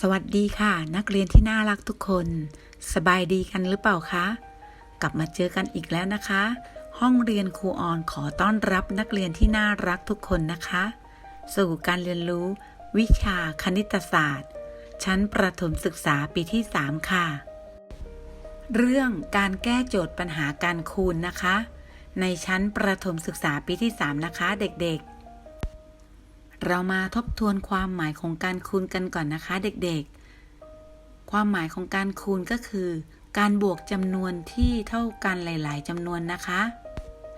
สวัสดีค่ะ นักเรียนที่น่ารักทุกคน สบายดีกันหรือเปล่าคะ กลับมาเจอกันอีกแล้วนะคะ ห้องเรียนครูออนขอต้อนรับนักเรียนที่น่ารักทุกคนนะคะ สู่การเรียนรู้ วิชาคณิตศาสตร์ ชั้นประถมศึกษาปีที่ 3 ค่ะ เรื่องการแก้โจทย์ปัญหาการคูณนะคะ ในชั้นประถมศึกษาปีที่ 3 นะคะ เด็กๆ เรามาทบทวนความหมายของการคูณกันก่อนนะคะเด็กๆ ความหมายของการคูณก็คือ การบวกจำนวนที่เท่ากันหลาย ๆจำนวนนะคะ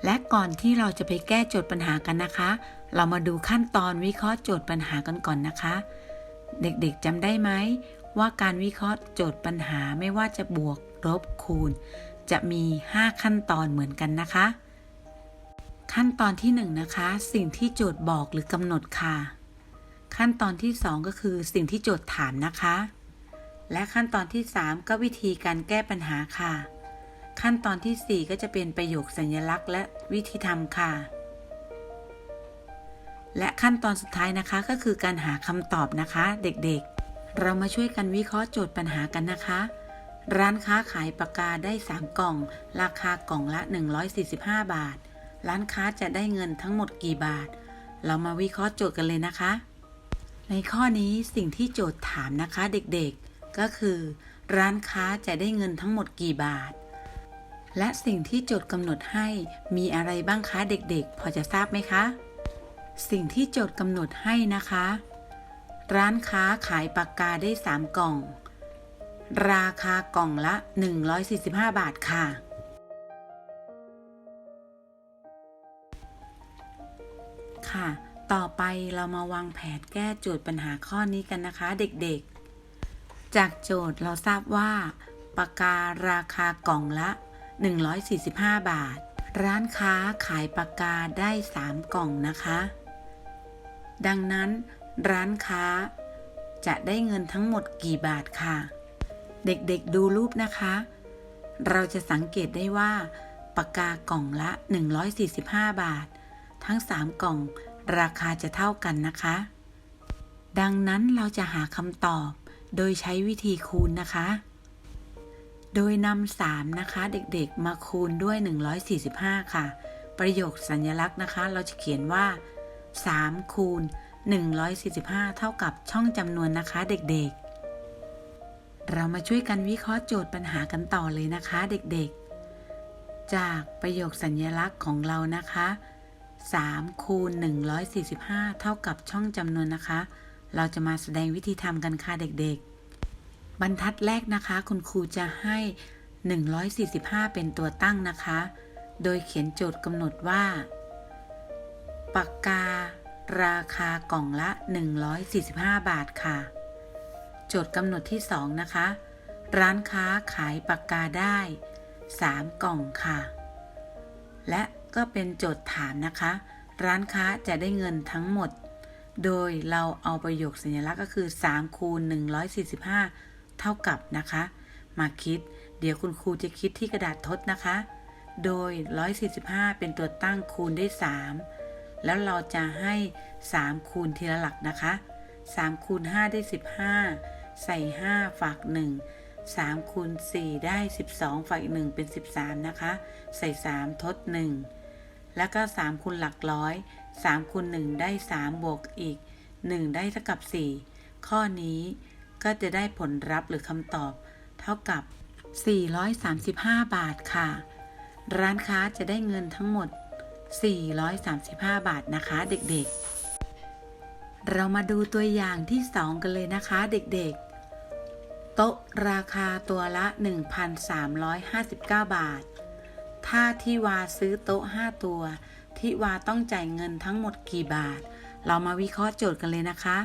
และก่อนที่เราจะไปแก้โจทย์ปัญหากันนะคะ เรามาดูขั้นตอนวิเคราะห์โจทย์ปัญหากันก่อนนะคะ เด็กๆจำได้ไหมว่าการวิเคราะห์โจทย์ปัญหาไม่ว่าจะบวกลบคูณ จะมี 5 ขั้นตอนเหมือนกันนะคะ ขั้นตอนที่1นนะคะ สิ่งที่โจทย์บอกหรือกำหนดค่ะ ขั้นตอนที่ 2 ก็คือสิ่งที่โจทย์ถามนะคะ และขั้นตอนที่ 3 ก็วิธีการแก้ปัญหาค่ะ ขั้นตอนที่ 4 ก็จะเป็นประโยคสัญลักษณ์ และวิธีทำค่ะ และขั้นตอนสุดท้ายนะคะก็คือการหาคำตอบนะคะ เด็กๆ เรามาช่วยกันวิเคราะห์โจทย์ปัญหากันนะคะร้านค้าขายปากกาได้ 3 กล่อง ราคากล่องละ 145 บาท ร้านค้าจะได้เงินทั้งหมดกี่บาท เรามาวิเคราะห์โจทย์กันเลยนะคะ ในข้อนี้สิ่งที่โจทย์ถามนะคะเด็กๆ ก็คือ ร้านค้าจะได้เงินทั้งหมดกี่บาท และสิ่งที่โจทย์กำหนดให้มีอะไรบ้างคะเด็กๆ พอจะทราบไหมคะ สิ่งที่โจทย์กำหนดให้นะคะ ร้านค้าขายปากกาได้ 3 กล่อง ราคากล่องละ 145 บาทค่ะ ค่ะ ต่อไปเรามาวางแผนแก้โจทย์ปัญหาข้อนี้กันนะคะเด็กๆ จากโจทย์เราทราบว่าปากการาคากล่องละ 145 บาท ร้านค้าขายปากกาได้ 3 กล่องนะคะ ดังนั้น ร้านค้าจะได้เงินทั้งหมดกี่บาทค่ะ เด็กๆดูรูปนะคะ เราจะสังเกตได้ว่าปากกากล่องละ 145 บาท ทั้ง 3 กล่อง ราคาจะเท่ากันนะคะ ดังนั้นเราจะหาคำตอบ โดยใช้วิธีคูณนะคะ โดยนำ3นะคะเด็กๆมาคูณด้วย 145 ค่ะ ประโยคสัญลักษณ์นะคะ เราจะเขียนว่า 3 คูณ 145 เท่ากับช่องจำนวนนะคะเด็กๆเรามาช่วยกันวิเคราะห์โจทย์ปัญหากันต่อเลยนะคะ เด็กๆ จากประโยคสัญลักษณ์ของเรานะคะ 3คูณ145 เท่ากับช่องจำนวนนะคะ เราจะมาแสดงวิธีทำกันค่ะเด็กๆ บรรทัดแรกนะคะ คุณครูจะให้ 145 เป็นตัวตั้งนะคะ โดยเขียนโจทย์กำหนดว่า ปากการาคากล่องละ 145 บาทค่ะ โจทย์กำหนดที่ 2 นะคะ ร้านค้าขายปากกาได้ 3 กล่องค่ะ และ ก็เป็นโจทย์ถามนะคะ ร้านค้าจะได้เงินทั้งหมด โดยเราเอาประโยคสัญลักษณ์ก็คือ 3 คูณ 145 เท่ากับนะคะ มาคิด เดี๋ยวคุณครูจะคิดที่กระดาษทดนะคะ โดย 145 เป็นตัวตั้งคูณได้ 3 แล้วเราจะให้ 3 คูณทีละหลักนะคะ 3 คูณ 5 ได้ 15 ใส่ 5 ฝาก 1 3คูณ4ได้ 12 ฝากอีก1เป็น 13 นะคะ ใส่ 3 ทด 1 แล้วก็ 3 คูณหลักร้อย 3คูณ1ได้ 3 บวกอีก 1 ได้เท่ากับ 4 ข้อนี้ก็จะได้ผลลัพธ์หรือคำตอบ เท่ากับ 435 บาทค่ะ ร้านค้าจะได้เงินทั้งหมด 435 บาทนะคะเด็กๆ เรามาดูตัวอย่างที่ 2 กันเลยนะคะเด็กๆ โต๊ะราคาตัวละ 1,359 บาท ถ้าที่วาซื้อโต๊ะ 5 ตัว ที่วาต้องจ่ายเงินทั้งหมดกี่บาท เรามาวิเคราะห์โจทย์กันเลยนะคะ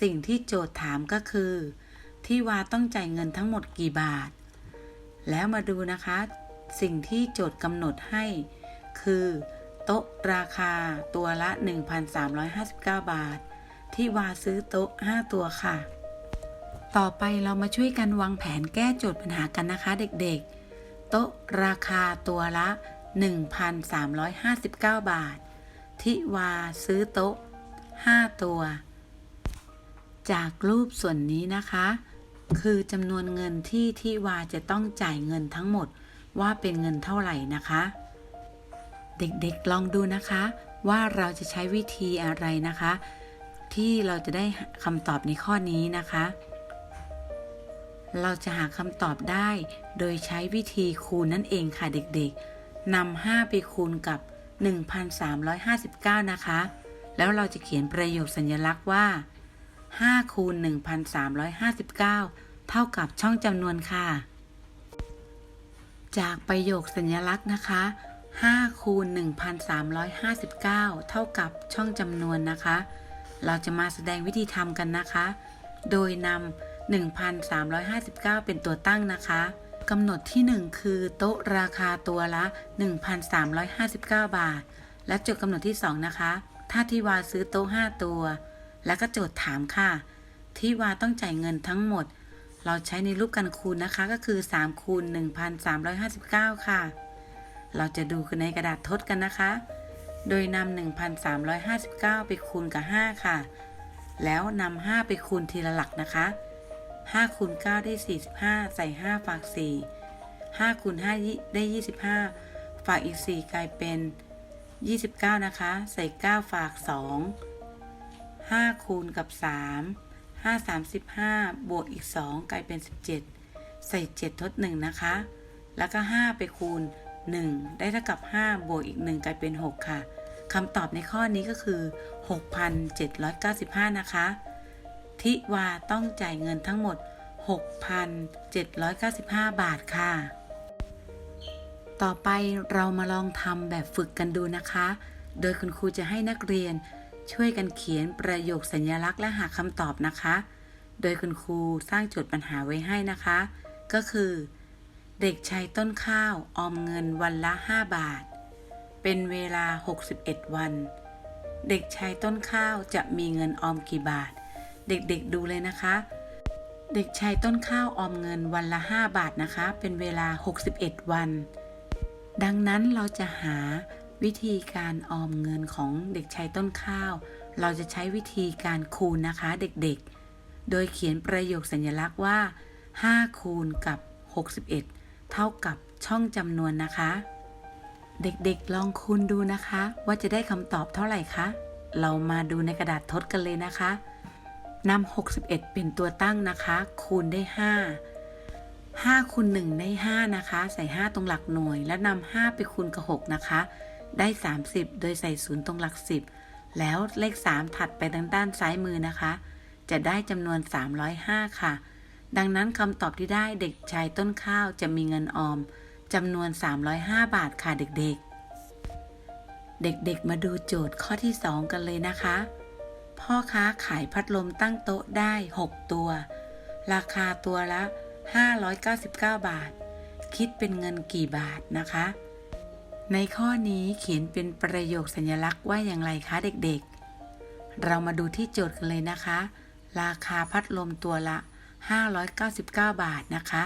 สิ่งที่โจทย์ถามก็คือ ที่วาต้องจ่ายเงินทั้งหมดกี่บาท แล้วมาดูนะคะ สิ่งที่โจทย์กำหนดให้ คือ โต๊ะราคาตัวละ 1,359 บาท ที่วาซื้อโต๊ะ 5 ตัวค่ะ ต่อไปเรามาช่วยกันวางแผนแก้โจทย์ปัญหากันนะคะเด็กๆ โต๊ะราคาตัวละ 1,359 บาทที่วาซื้อโต๊ะ 5 ตัว จากรูปส่วนนี้นะคะ คือจำนวนเงินที่ที่วาจะต้องจ่ายเงินทั้งหมดว่าเป็นเงินเท่าไหร่นะคะ เด็กๆลองดูนะคะ ว่าเราจะใช้วิธีอะไรนะคะ ที่เราจะได้คำตอบในข้อนี้นะคะ เราจะหาคำตอบได้โดยใช้วิธีคูณนั่นเองค่ะเด็กๆนำ5ไปคูณกับ 1,359 นะคะ แล้วเราจะเขียนประโยคสัญลักษณ์ว่า 5 คูณ 1,359 เท่ากับช่องจำนวนค่ะ จากประโยคสัญลักษณ์นะคะ 5 คูณ 1,359 เท่ากับช่องจำนวนนะคะ เราจะมาแสดงวิธีทำกันนะคะ โดยนำ 1,359 เป็นตัวตั้งนะคะกำหนดที่ 1 คือโต๊ะราคาตัวละ 1,359 บาท และโจทย์กำหนดที่ 2 นะคะ ถ้าที่วาซื้อโต๊ะ 5 ตัว แล้วก็โจทย์ถามค่ะที่วาต้องจ่ายเงินทั้งหมด เราใช้ในรูปการคูณนะคะก็คือ 3 คูณ 1,359 ค่ะ เราจะดูในกระดาษทดกันนะคะ โดยนำ1,359 ไปคูณกับ 5 ค่ะ แล้วนำ5ไปคูณทีละหลักนะคะ 5คูณ9ได้ 45 ใส่ 5 ฝาก 4 5คูณ5ได้ 25 ฝากอีก 4 กลายเป็น 29 นะคะ ใส่ 9 ฝาก 2 5 คูณกับ 3 5 35 บวกอีก 2 กลายเป็น 17 ใส่ 7 ทด 1 นะคะ แล้วก็ 5 ไปคูณ 1 ได้เท่ากับ 5 บวกอีก 1 กลายเป็น 6 ค่ะคำตอบในข้อนี้ก็คือ 6,795 นะคะ ทิวาต้องจ่ายเงินทั้งหมด 6,795 บาทค่ะ ต่อไปเรามาลองทำแบบฝึกกันดูนะคะ โดยคุณครูจะให้นักเรียนช่วยกันเขียนประโยคสัญลักษณ์และหาคำตอบนะคะ โดยคุณครูสร้างโจทย์ปัญหาไว้ให้นะคะ ก็คือ เด็กชายต้นข้าวออมเงินวันละ 5 บาท เป็นเวลา 61 วัน เด็กชายต้นข้าวจะมีเงินออมกี่บาท เด็กๆดูเลยนะคะ เด็กชายต้นข้าวออมเงินวันละ 5 บาทนะคะ เป็นเวลา 61 วัน ดังนั้นเราจะหาวิธีการออมเงินของเด็กชายต้นข้าว เราจะใช้วิธีการคูณนะคะเด็กๆ โดยเขียนประโยคสัญลักษณ์ว่า 5 คูณกับ 61 เท่ากับช่องจำนวนนะคะ เด็กๆลองคูณดูนะคะ ว่าจะได้คำตอบเท่าไหร่คะ เรามาดูในกระดาษทดกันเลยนะคะ นำ61 เป็นตัวตั้งนะคะ คูณได้ 5 5คูณ1ได้ 5 นะคะ ใส่ 5 ตรงหลักหน่วย แล้วนำ5ไปคูณกับ 6 นะคะ ได้ 30 โดยใส่ 0 ตรงหลัก 10 แล้วเลข 3 ถัดไปทางด้านซ้ายมือนะคะ จะได้จำนวน 305 ค่ะ ดังนั้นคำตอบที่ได้เด็กชายต้นข้าวจะมีเงินออมจำนวน 305 บาทค่ะเด็กๆ เด็กๆ มาดูโจทย์ข้อที่ 2 กันเลยนะคะ พ่อค้าขายพัดลมตั้งโต๊ะได้ 6 ตัว ราคาตัวละ 599 บาท คิดเป็นเงินกี่บาทนะคะ ในข้อนี้เขียนเป็นประโยคสัญลักษณ์ว่าอย่างไรคะเด็กๆ เรามาดูที่โจทย์กันเลยนะคะ ราคาพัดลมตัวละ 599 บาทนะคะ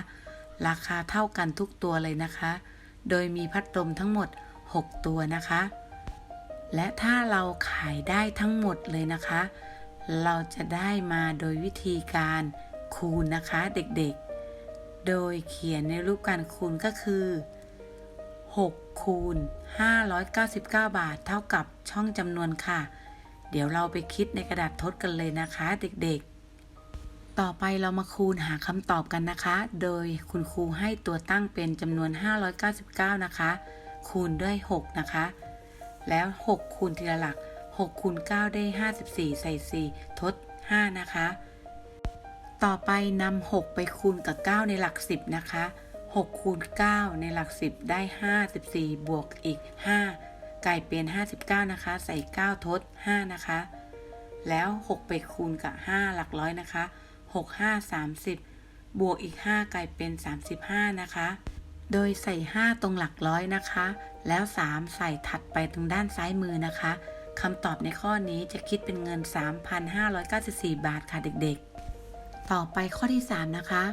ราคาเท่ากันทุกตัวเลยนะคะ โดยมีพัดลมทั้งหมด 6 ตัวนะคะ และถ้าเราขายได้ทั้งหมดเลยนะคะ เราจะได้มาโดยวิธีการคูณนะคะเด็กๆ โดยเขียนในรูปการคูณก็คือ 6 คูณ 599 บาท เท่ากับช่องจำนวนค่ะ เดี๋ยวเราไปคิดในกระดาษทดกันเลยนะคะเด็กๆ ต่อไปเรามาคูณหาคำตอบกันนะคะ โดยคุณครูให้ตัวตั้งเป็นจำนวน 599 นะคะ คูณด้วย 6 นะคะ แล้ว6คูณทีละหลัก6คูณ9ได้ 54 ใส่ 4 ทด 5 นะคะ ต่อไปนำ6ไปคูณกับ 9 ในหลัก 10 นะคะ 6คูณ9ในหลัก 10 ได้ 54 บวกอีก 5 กลายเป็น 59 นะคะ ใส่ 9 ทด 5 นะคะ แล้ว 6 ไปคูณกับ 5 หลักร้อยนะคะ 6 5 30 บวกอีก 5 กลายเป็น 35 นะคะ โดยใส่ 5 ตรงหลักร้อยนะคะ แล้ว 3 ใส่ถัดไปตรงด้านซ้ายมือนะคะคำตอบในข้อนี้จะคิดเป็นเงิน 3,594 บาทค่ะเด็กๆ ต่อไปข้อที่ 3 นะคะ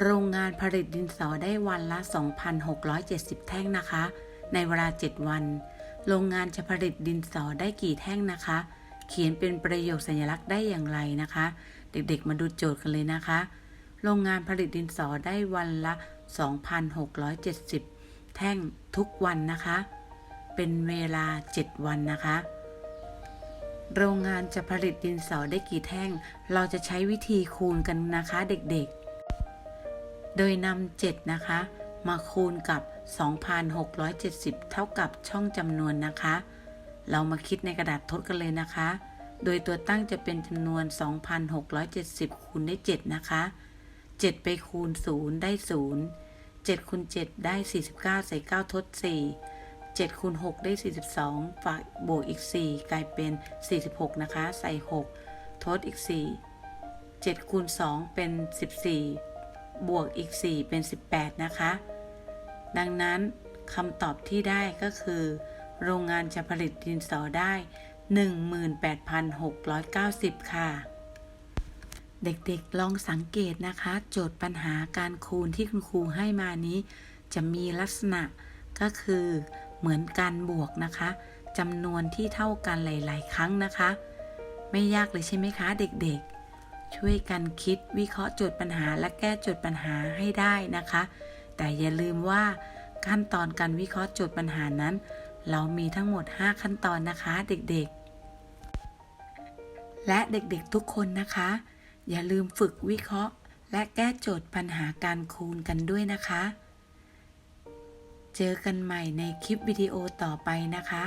โรงงานผลิตดินสอได้วันละ 2,670 แท่งนะคะ ในเวลา 7 วัน โรงงานจะผลิตดินสอได้กี่แท่งนะคะ เขียนเป็นประโยคสัญลักษณ์ได้อย่างไรนะคะ เด็กๆ มาดูโจทย์กันเลยนะคะ โรงงานผลิตดินสอได้วันละ 2,670 แท่งทุกวันนะคะ เป็นเวลา 7 วันนะคะ โรงงานจะผลิตดินสอได้กี่แท่ง เราจะใช้วิธีคูณกันนะคะเด็กๆ โดยนำ7นะคะ มาคูณกับ 2,670 เท่ากับช่องจำนวนนะคะ เรามาคิดในกระดาษทดกันเลยนะคะ โดยตัวตั้งจะเป็นจำนวน 2,670 คูณได้ 7 นะคะ 7 ไปคูณ 0 ได้ 0 7คูณ7ได้ 49 ใส่ 9 ทด 4 7คูณ6ได้ 42ฝากบวกอีก 4 กลายเป็น 46 นะคะ ใส่ 6 ทดอีก 4 7คูณ2เป็น 14 บวกอีก 4 เป็น 18 นะคะ ดังนั้นคำตอบที่ได้ก็คือ โรงงานจะผลิตดินสอได้ 18,690 ค่ะ เด็กๆลองสังเกตนะคะ โจทย์ปัญหาการคูณที่คุณครูให้มานี้ จะมีลักษณะก็คือเหมือนการบวกนะคะจำนวนที่เท่ากันหลาย ๆ ครั้งนะคะ ไม่ยากเลยใช่ไหมคะ เด็กๆ ช่วยกันคิดวิเคราะห์โจทย์ปัญหาและแก้โจทย์ปัญหาให้ได้นะคะ แต่อย่าลืมว่าขั้นตอนการวิเคราะห์โจทย์ปัญหานั้น เรามีทั้งหมด 5 ขั้นตอนนะคะ เด็กๆ และเด็กๆทุกคนนะคะ อย่าลืมฝึกวิเคราะห์ และแก้โจทย์ปัญหาการคูณกันด้วยนะคะ เจอกันใหม่ในคลิปวิดีโอต่อไปนะคะ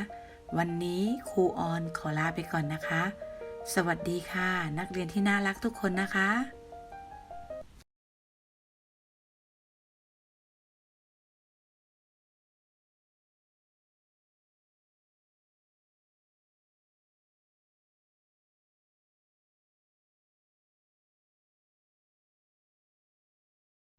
วันนี้ครูออนขอลาไปก่อนนะคะ สวัสดีค่ะ นักเรียนที่น่ารักทุกคนนะคะ